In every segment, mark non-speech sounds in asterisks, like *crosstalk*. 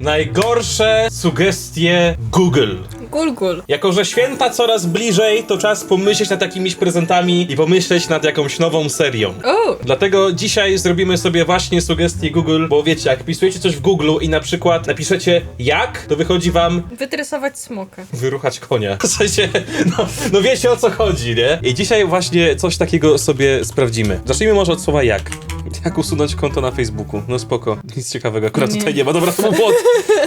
Najgorsze sugestie Google. Gulgul. Jako, że święta coraz bliżej, to czas pomyśleć nad jakimiś prezentami i pomyśleć nad jakąś nową serią. O! Dlatego dzisiaj zrobimy sobie właśnie sugestie Google, bo wiecie, jak pisujecie coś w Google i na przykład napiszecie jak, to wychodzi wam Wytresować smoka. wyruchać konia. *laughs* W sensie, no, no wiecie o co chodzi, nie? I dzisiaj właśnie coś takiego sobie sprawdzimy. Zacznijmy może od słowa jak. Jak usunąć konto na Facebooku? No spoko, nic ciekawego, akurat Nie. tutaj nie ma. Dobra, to był błąd.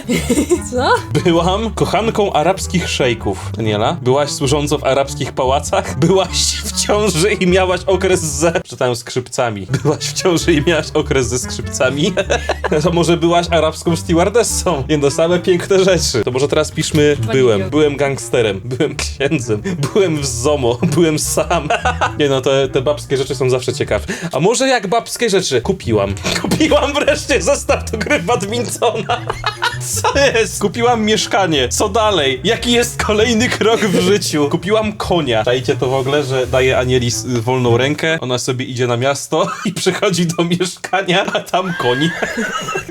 *laughs* Co? Byłam kochanką arabskich szejków. Daniela, byłaś służącą w arabskich pałacach? Byłaś w ciąży i miałaś okres ze... Czytałem skrzypcami. Byłaś w ciąży i miałaś okres ze skrzypcami? *laughs* to może byłaś arabską stewardessą? Nie no, same piękne rzeczy. To może teraz piszmy byłem. Byłem gangsterem. Byłem księdzem. Byłem w ZOMO. Byłem sam. *laughs* Nie no, te, te babskie rzeczy są zawsze ciekawe. A może jak babskie rzeczy? Kupiłam. *laughs* Kupiłam wreszcie zestaw do gry badmintona. *laughs* Co jest? Kupiłam mieszkanie. Co dalej? Jaki jest kolejny krok w życiu? *laughs* Kupiłam konia. Czajcie to w ogóle, że daje Anieli s- wolną rękę, ona sobie idzie na miasto i przychodzi do mieszkania, a tam koń.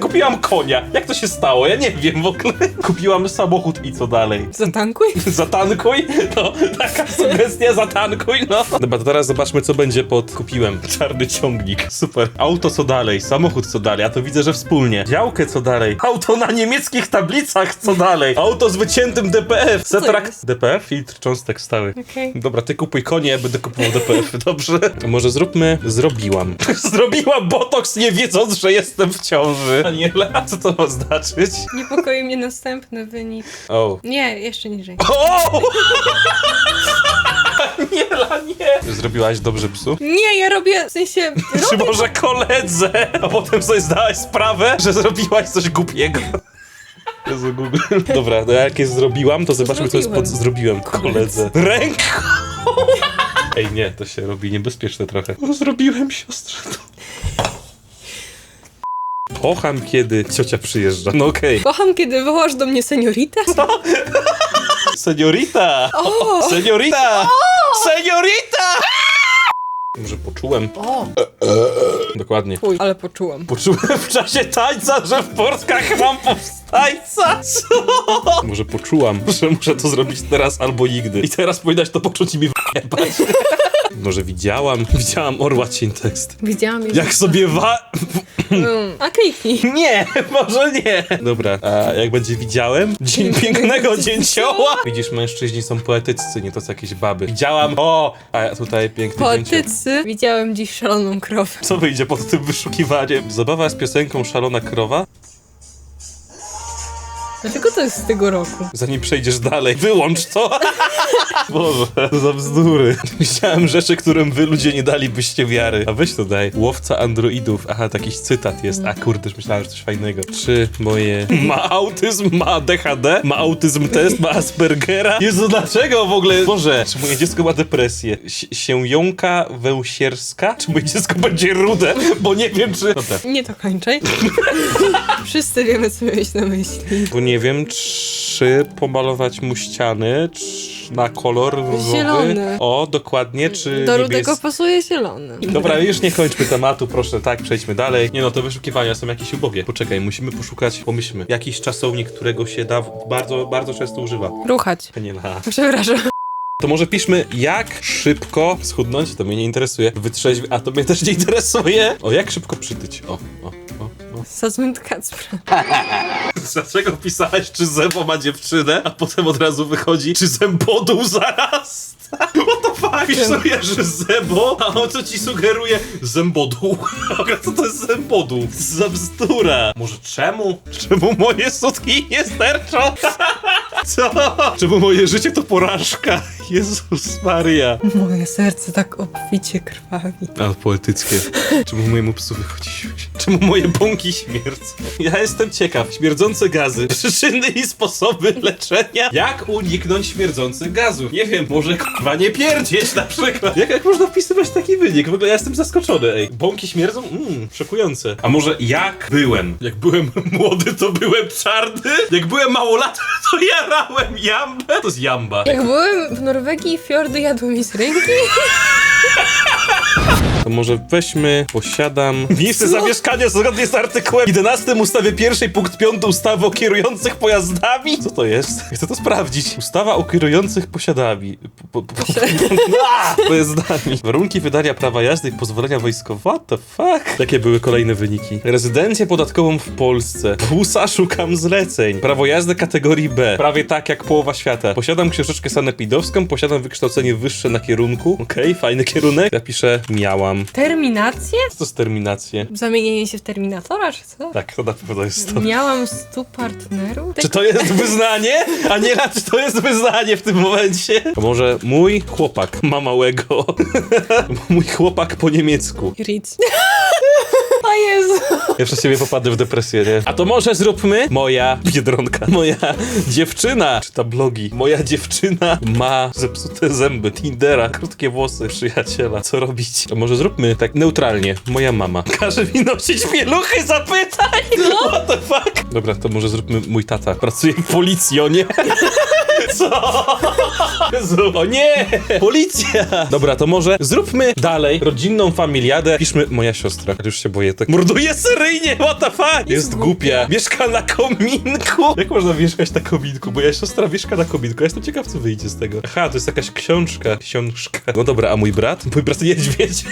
Kupiłam konia. Jak to się stało? Ja nie wiem w ogóle. Kupiłam samochód i co dalej? Zatankuj? Zatankuj? No, taka sugestia, zatankuj, no. Dobra, to teraz zobaczmy, co będzie pod kupiłem. Czarny ciągnik, super. Auto co dalej, samochód co dalej, a to widzę, że wspólnie. Działkę co dalej, auto na niemieckich tablicach co dalej, auto z wyciętym DPF. To Setrak... DPF? Filtr cząstek stały. Okej. Dobra, ty kupuj konie, ja będę kupował DPF, *laughs* dobrze? A może zróbmy... Zrobiłam. *laughs* Zrobiłam botoks nie wiedząc, że jestem w ciąży. Aniela, co to ma znaczyć? Niepokoi mnie następny wynik. O. Nie, jeszcze niżej. O! *laughs* Aniela, nie! Zrobiłaś dobrze psu? Nie, ja robię, w sensie... *laughs* Czy Robię... może koledze, a potem sobie zdałaś sprawę, że zrobiłaś coś głupiego? Jezu, Google. Dobra, no jak je zrobiłam, to zobaczmy, co jest pod... Zrobiłem koledze. Ręką! *laughs* Ej, nie, to się robi niebezpieczne trochę. No, zrobiłem siostrze to. Kocham, kiedy ciocia przyjeżdża. No okej. Kocham, kiedy wołasz do mnie seniorita. *laughs* Seniorita! O! Seniorita! Seniorita! Może poczułem. O! Dokładnie. Chuj, ale poczułam. Poczułem w czasie tańca, że w portkach mam powstańca. Co? Może poczułam, że muszę to zrobić teraz albo nigdy. I teraz powinnaś to poczuć i mi wyjebać. Może widziałam, widziałam orła cień tekst. Widziałam jej. Jak sobie wa... Mm. A kliknij. *laughs* Nie, może nie. Dobra, a jak będzie widziałem? Dzień pięknego dzięcioła. Widzisz, mężczyźni są poetyccy, nie to co jakieś baby. Widziałam, o, a tutaj piękny dzięcioł. Poetycy. Widziałem dziś szaloną krowę. Co wyjdzie pod tym wyszukiwaniem? Zabawa z piosenką Szalona Krowa? Dlaczego to jest z tego roku? Zanim przejdziesz dalej, wyłącz to! *laughs* Boże, to za bzdury. Widziałem rzeczy, którym wy ludzie nie dalibyście wiary. A weź to daj. Łowca androidów. Aha, taki cytat jest. A kurde, już myślałem, że coś fajnego. Czy moje... Ma autyzm, ma ADHD, ma autyzm test, ma Aspergera. Jezu, dlaczego w ogóle? Boże, czy moje dziecko ma depresję? Sie- się jąka wełsierska? Czy moje dziecko będzie rude? Bo nie wiem, czy... Dobra. Nie to kończę. *laughs* Wszyscy wiemy, co miałeś na myśli. Bo nie wiem, czy pomalować mu ściany, czy na kolor różowy. Zielony. O, dokładnie, czy Do niebieski. rudego pasuje zielony. Dobra, już nie kończmy tematu, proszę, tak, przejdźmy dalej. Nie no, te wyszukiwania są jakieś ubogie. Poczekaj, musimy poszukać, pomyślmy, jakiś czasownik, którego się da, bardzo, bardzo często używa. Ruchać. Nie na. Przepraszam. To może piszmy, jak szybko schudnąć, to mnie nie interesuje, wytrzeźwieć, a to mnie też nie interesuje. O, jak szybko przytyć, o, o, o. Sazmynt Kacpra. *laughs* Dlaczego pisałeś, czy Zebo ma dziewczynę, a potem od razu wychodzi, czy Zembodół zaraz? *laughs* What the fuck? Pisujesz, że Zebo, a on co ci sugeruje? *laughs* Dobra, co to jest Zembodół? Za bzdura. Może czemu? Czemu moje sutki nie sterczą? Co? Czemu moje życie to porażka? Jezus Maria. Moje serce tak obficie krwawi. Ale poetyckie. Czemu mojemu psu wychodzi? Czemu moje bąki śmierdzą? Ja jestem ciekaw. Śmierdzące gazy. *laughs* Przyczyny i sposoby leczenia. Jak uniknąć śmierdzących gazów? Nie wiem, może k***wa nie pierdzieć na przykład. Jak, jak można wpisywać taki wynik? W ogóle ja jestem zaskoczony, ej. Bąki śmierdzą? Mmm, szokujące. A może jak byłem? Jak byłem *laughs* młody, to byłem czarny? Jak byłem małolatny, *laughs* to jarałem jambę? To jest jamba. Jak byłem w Norwegii, fiordy jadły mi z ręki. To może weźmy, posiadam... Miejsce zamieszkania zgodnie z artykułem 11 ustawy pierwszej punkt 5 ustawy o kierujących pojazdami? Co to jest? Chcę to sprawdzić. Ustawa o kierujących posiadami. Po, po, po, A! *laughs* pojazdami. Warunki wydania prawa jazdy i pozwolenia wojskowego. What the fuck? Jakie były kolejne wyniki? Rezydencję podatkową w Polsce. W USA szukam zleceń. Prawo jazdy kategorii B. Prawie tak jak połowa świata. Posiadam książeczkę sanepidowską, posiadam wykształcenie wyższe na kierunku. Okej, fajny kierunek. Ja piszę miałam. Terminację? Co to jest terminacje? Zamienienie się w Terminatora, czy co? Tak, to na pewno jest to. Miałam stu partnerów? Czy to jest wyznanie? A nie, czy to jest wyznanie w tym momencie? A może mój chłopak ma małego. *laughs* mój chłopak po niemiecku. Rich. *laughs* O Jezu. Ja przez ciebie popadę w depresję, nie? A to może zróbmy moja biedronka. Moja dziewczyna czyta blogi. Moja dziewczyna ma zepsute zęby, Tindera, krótkie włosy, przyjaciela. Co robić? To może zróbmy tak neutralnie. Moja mama. Każe mi nosić pieluchy, zapytaj! What the fuck? Dobra, to może zróbmy mój tata. Pracuje w policji, o nie? *laughs* Co? Jezu, o nie! Policja! Dobra, to może zróbmy dalej rodzinną familiadę. Piszmy moja siostra. Już się boję, tak morduje seryjnie, what the fuck? Jest głupia. Mieszka na kominku. Jak można mieszkać na kominku? Moja siostra mieszka na kominku. Ja jestem ciekaw, co wyjdzie z tego. Aha, to jest jakaś książka. Książka. No dobra, a mój brat? Mój brat niedźwiedź.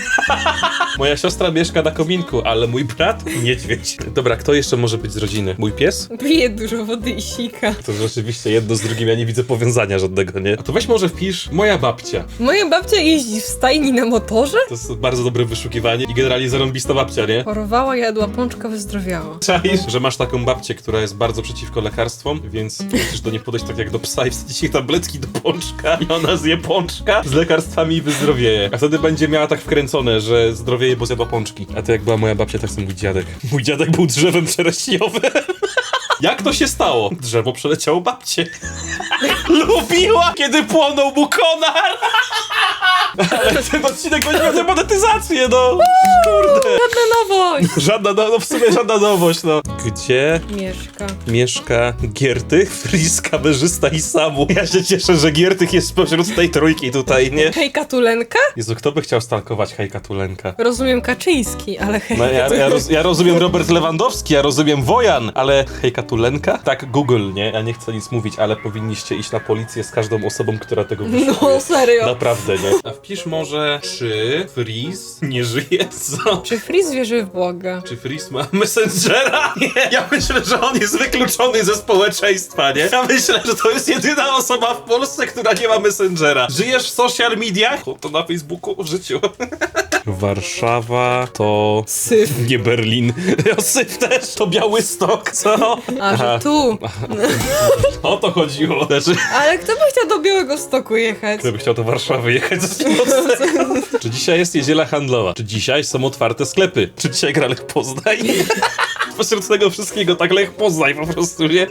*laughs* Moja siostra mieszka na kominku, ale mój brat niedźwiedź. Dobra, kto jeszcze może być z rodziny? Mój pies? Pije dużo wody i sika. To rzeczywiście jedno z drugim, ja nie widzę powiązania żadnego, nie? A to weź może wpisz moja babcia. Moja babcia jeździ w stajni na motorze? To jest bardzo dobre wyszukiwanie i generalnie zarąbista babcia, nie? Chorowała, jadła pączka, wyzdrowiała. Czaisz, że masz taką babcię, która jest bardzo przeciwko lekarstwom, więc musisz do niej podejść tak jak do psa i wsadzić jej tabletki do pączka i ona zje pączka z lekarstwami i wyzdrowieje. A wtedy będzie miała tak wkręcone, że zdrowieje, bo zjadła pączki. A to jak była moja babcia, tak samo mój dziadek. Mój dziadek był drzewem *laughs* czereśniowym. Jak to się stało? Drzewo przeleciało babcię. *laughs* Lubiła, kiedy płonął mu konar. Ale ten odcinek będzie miał demonetyzację, no. Kurde. Żadna nowość! *laughs* Żadna, no, no w sumie żadna nowość, no. Gdzie Mieszka. mieszka Giertych, Fris, kamerzysta i Samu? Ja się cieszę, że Giertych jest spośród tej trójki tutaj, nie? Hejka Tulenka? Jezu, kto by chciał stalkować Hejka Tulenka? Rozumiem Kaczyński, ale hej. No, ja, ja, roz, ja rozumiem Robert Lewandowski, ja rozumiem Wojan, ale Hejka Tulenka? Tak, Google, nie? Ja nie chcę nic mówić, ale powinniście iść na policję z każdą osobą, która tego wyszukuje. No serio. Naprawdę, nie? A wpisz może, czy Fris nie żyje? Co? Czy Freeze wierzy w Boga? Czy Fris ma Messengera? Nie, ja myślę, że on jest wykluczony ze społeczeństwa, nie? Ja myślę, że to jest jedyna osoba w Polsce, która nie ma Messengera. Żyjesz w social mediach? O, To na Facebooku w życiu. Warszawa to... Syf. Nie Berlin. *laughs* Syf też to Białystok, co? A, że tu. *laughs* O to chodziło. Znaczy, Ale kto by chciał do Białego Stoku jechać? Gdyby chciał do Warszawy jechać. *laughs* Czy dzisiaj jest niedziela handlowa? Czy dzisiaj są otwarte sklepy? Czy dzisiaj gra Lech Poznań? Pośród tego wszystkiego tak Lech Poznań po prostu, nie?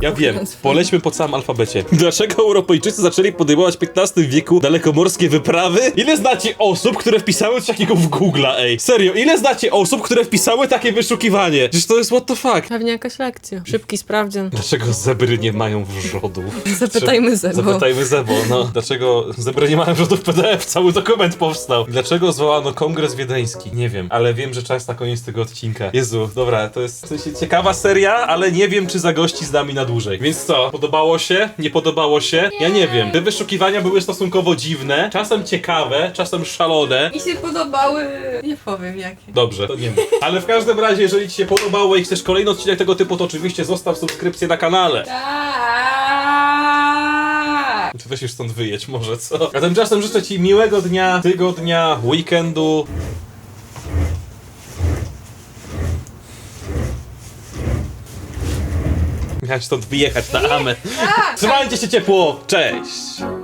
Ja wiem, polećmy po całym alfabecie. Dlaczego Europejczycy zaczęli podejmować w XV wieku dalekomorskie wyprawy? Ile znacie osób, które wpisały coś takiego w Google'a, ej? Serio, ile znacie osób, które wpisały takie wyszukiwanie? Przecież to jest what the fuck. Pewnie jakaś lekcja. Szybki sprawdzian. Dlaczego zebry nie mają wrzodów? *laughs* Zapytajmy Zebo. Zapytajmy Zebo, no. Dlaczego zebry nie mają rzutów PDF? Cały dokument powstał. Dlaczego zwołano kongres wiedeński? Nie wiem, ale wiem, że czas na koniec tego odcinka. Jezu, dobra, to jest w sensie ciekawa seria, ale nie wiem, czy zagości z nami na dłużej. Więc co, podobało się? Nie podobało się? Ja nie wiem. Te wyszukiwania były stosunkowo dziwne, czasem ciekawe, czasem szalone. Mi się podobały... Nie powiem jakie. Dobrze, to nie mów. Ale w każdym razie, jeżeli ci się podobało i chcesz kolejny odcinek tego typu, to oczywiście zostaw subskrypcję na kanale. Tak. Czy weź już stąd wyjedź może, co? A tymczasem życzę ci miłego dnia, tygodnia, weekendu. Miałeś stąd wyjechać na Amę. Trzymajcie się ciepło, cześć!